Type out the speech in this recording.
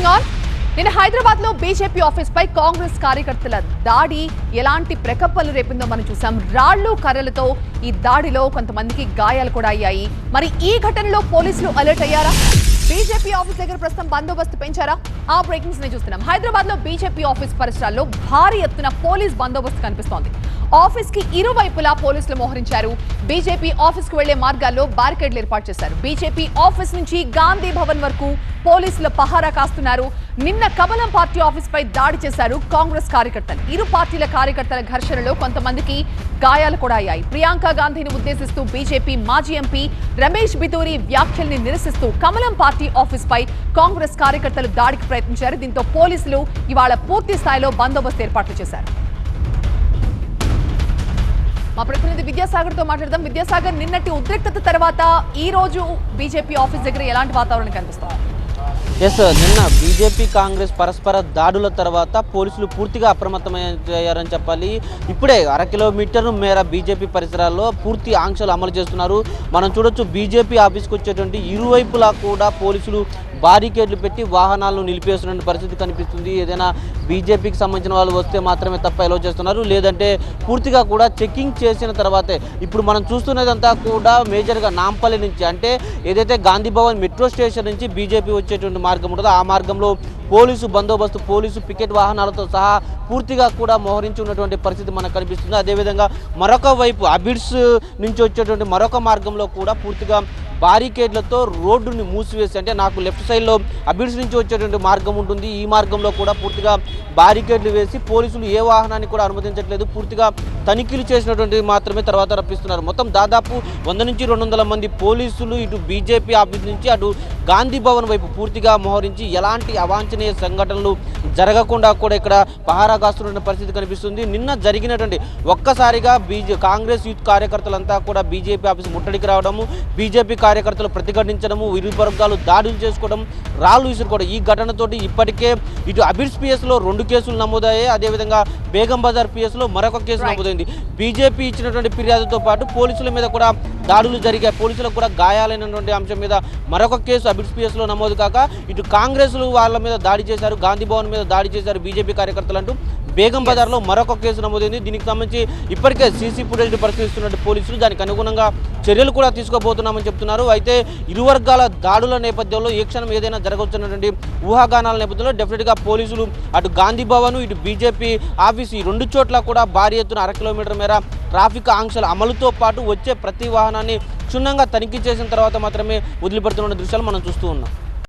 Moving on నేను హైదరాబాద్లో BJP office పై కాంగ్రెస్ కార్యకర్తల దాడి ఎలాంటి ప్రకప్పలు రేపిందో మనం చూసాం. రాళ్ళు కర్రలతో ఈ దాడిలో కొంతమందికి గాయాలు కూడా అయ్యాయి. మరి ఈ ఘటనలో పోలీసులు అలర్ట్ అయ్యారా? బీజేపీ ఆఫీస్ దగ్గర ప్రస్తుతం బందోబస్తు పెంచారా? ఆ బ్రేకింగ్స్ని చూస్తున్నాం. హైదరాబాద్లో బీజేపీ ఆఫీస్ పరిసరాల్లో భారీ ఎత్తున పోలీస్ బందోబస్తు కనిపిస్తోంది. ఆఫీస్కి ఇరువైపులా పోలీసులు మోహరించారు. బీజేపీ ఆఫీస్కు వెళ్ళే మార్గాల్లో బారికేడ్లు ఏర్పాటు చేశారు. బీజేపీ ఆఫీస్ నుంచి గాంధీ భవన్ వరకు పోలీసుల పహారా కాస్తున్నారు. నిన్న కమలం పార్టీ ఆఫీస్ పై దాడి చేశారు కాంగ్రెస్ కార్యకర్తలు. ఇరు పార్టీల కార్యకర్తల ఘర్షణలో కొంతమందికి గాయాలు కూడా అయ్యాయి. ప్రియాంక గాంధీని ఉద్దేశిస్తూ బీజేపీ మాజీ ఎంపీ రమేష్ బితూరి వ్యాఖ్యల్ని నిరసిస్తూ కమలం పార్టీ ఆఫీస్ పై కాంగ్రెస్ కార్యకర్తలు దాడికి ప్రయత్నించారు. దీంతో పోలీసులు ఇవాళ పూర్తి స్థాయిలో బందోబస్తు ఏర్పాట్లు చేశారు. మా ప్రతినిధి విద్యాసాగర్తో మాట్లాడదాం. విద్యాసాగర్ నిన్నటి ఉద్రిక్తత తర్వాత ఈ రోజు బీజేపీ ఆఫీస్ దగ్గర ఎలాంటి వాతావరణం కనిపిస్తుంది? ఎస్ నిన్న బీజేపీ కాంగ్రెస్ పరస్పర దాడుల తర్వాత పోలీసులు పూర్తిగా అప్రమత్తమయ్యారని చెప్పాలి. ఇప్పుడే అర కిలోమీటర్ మేర బీజేపీ పరిసరాల్లో పూర్తి ఆంక్షలు అమలు చేస్తున్నారు. మనం చూడొచ్చు బీజేపీ ఆఫీస్కి వచ్చేటువంటి ఇరువైపులా కూడా పోలీసులు బారికేడ్లు పెట్టి వాహనాలను నిలిపేస్తున్న పరిస్థితి కనిపిస్తుంది. ఏదైనా బీజేపీకి సంబంధించిన వాళ్ళు వస్తే మాత్రమే తప్ప ఎలో చేస్తున్నారు. లేదంటే పూర్తిగా కూడా చెకింగ్ చేసిన తర్వాతే. ఇప్పుడు మనం చూస్తున్నదంతా కూడా మేజర్గా నాంపల్లి నుంచి అంటే ఏదైతే గాంధీ భవన్ మెట్రో స్టేషన్ నుంచి బీజేపీ వచ్చేటువంటి మార్గం ఉంటుందో ఆ మార్గంలో పోలీసు బందోబస్తు పోలీసు పికెట్ వాహనాలతో సహా పూర్తిగా కూడా మోహరించి ఉన్నటువంటి పరిస్థితి మనకు కనిపిస్తుంది. అదేవిధంగా మరొక వైపు అబిడ్స్ నుంచి వచ్చేటువంటి మరొక మార్గంలో కూడా పూర్తిగా బారికేడ్లతో రోడ్డుని మూసివేసి అంటే నాకు లెఫ్ట్ సైడ్లో అబిడ్స్ నుంచి వచ్చేటువంటి మార్గం ఉంటుంది. ఈ మార్గంలో కూడా పూర్తిగా బారికేడ్లు వేసి పోలీసులు ఏ వాహనాన్ని కూడా అనుమతించట్లేదు. పూర్తిగా తనిఖీలు చేసినటువంటి మాత్రమే తర్వాత రప్పిస్తున్నారు. మొత్తం దాదాపు వంద నుంచి రెండు వందల మంది పోలీసులు ఇటు బీజేపీ ఆఫీస్ నుంచి అటు గాంధీ భవన్ వైపు పూర్తిగా మోహరించి ఎలాంటి అవాంఛనీయ సంఘటనలు జరగకుండా కూడా ఇక్కడ పహారా కాస్తున్న పరిస్థితి కనిపిస్తుంది. నిన్న జరిగినటువంటి ఒక్కసారిగా బీజే కాంగ్రెస్ యూత్ కార్యకర్తలంతా కూడా బీజేపీ ఆఫీస్ ముట్టడికి రావడము బీజేపీ కార్యకర్తలు ప్రతిఘటించడము ఇరు వర్గాలు దాడులు చేసుకోవడం రాళ్ళు విసురుకోవడం ఈ ఘటనతోటి ఇప్పటికే ఇటు అబిడ్స్ పిఎస్లో రెండు కేసులు నమోదయ్యాయి. అదేవిధంగా బేగం బజార్ పిఎస్లో మరొక కేసు. నమోదైంది. బీజేపీ ఇచ్చినటువంటి ఫిర్యాదుతో పాటు పోలీసుల మీద కూడా దాడులు జరిగాయి. పోలీసులకు కూడా గాయాలైనటువంటి అంశం మీద మరొక కేసు అబిడ్స్ పిఎస్లో నమోదు కాక ఇటు కాంగ్రెస్లు వాళ్ళ మీద దాడి చేశారు గాంధీ భవన్ మీద దాడి చేశారు బీజేపీ కార్యకర్తలు అంటూ బేగం బజార్లో మరొక కేసు నమోదైంది. దీనికి సంబంధించి ఇప్పటికే సీసీ ఫుటేజ్ పరిశీలిస్తున్నట్టు పోలీసులు దానికి అనుగుణంగా చర్యలు కూడా తీసుకోబోతున్నామని చెప్తున్నారు. అయితే ఇరు వర్గాల దాడుల నేపథ్యంలో ఏ క్షణం ఏదైనా జరగవచ్చున్నటువంటి ఊహాగానాల నేపథ్యంలో డెఫినెట్గా పోలీసులు అటు గాంధీ భవన్ ఇటు బీజేపీ ఆఫీస్ ఈ రెండు చోట్ల కూడా భారీ ఎత్తున అర కిలోమీటర్ మేర ట్రాఫిక్ ఆంక్షల అమలుతో పాటు వచ్చే ప్రతి వాహనాన్ని క్షుణ్ణంగా తనిఖీ చేసిన తర్వాత మాత్రమే వదిలిపెడుతున్న దృశ్యాలు మనం చూస్తూ ఉన్నాం.